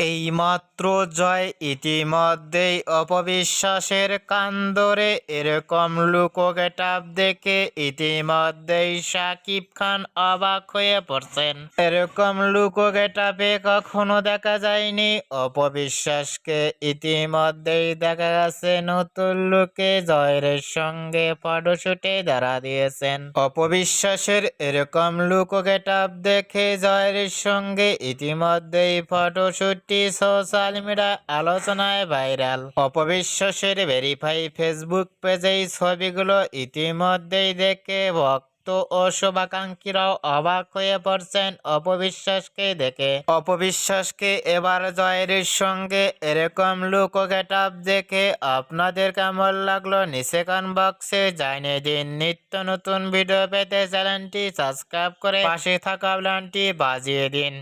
A এইমাত্র জয়, ইতিমধ্যেই অপবিশ্বাসের কান্দরে এরকম লুকো গেটাপ দেখে ইতিমধ্যেই সাকিব খান অবাক হয়ে পড়ছেন। এরকম লুকো গেটাপে কখনো দেখা যায়নি। অপবিশ্বাসকে ইতিমধ্যেই দেখা গেছে নতুন লুকে জয়ের সঙ্গে ফটোশুটে দাঁড়া দিয়েছেন। অপবিশ্বাসের এরকম লুকো গেটাপ দেখে জয়ের সঙ্গে ইতিমধ্যেই ফটোশুটটি সোশ্যাল মিডিয়া আলোচনায় ভাইরাল। অপবিশ্বাসের ভেরিফাই ফেসবুক পেজেই ছবিগুলো ইতিমধ্যেই দেখে ভক্ত ও শুভাকাঙ্ক্ষীরাও অবাক হয়ে পড়ছেন অপবিশ্বাসকে দেখে। অপবিশ্বাসকে এবার জয়ের সঙ্গে এরকম লুক ও দেখে আপনাদের কেমন লাগল নিচে বক্সে জানিয়ে দিন। নিত্য নতুন ভিডিও পেতে চ্যানেলটি সাবস্ক্রাইব করে পাশে থাকা বাজিয়ে দিন।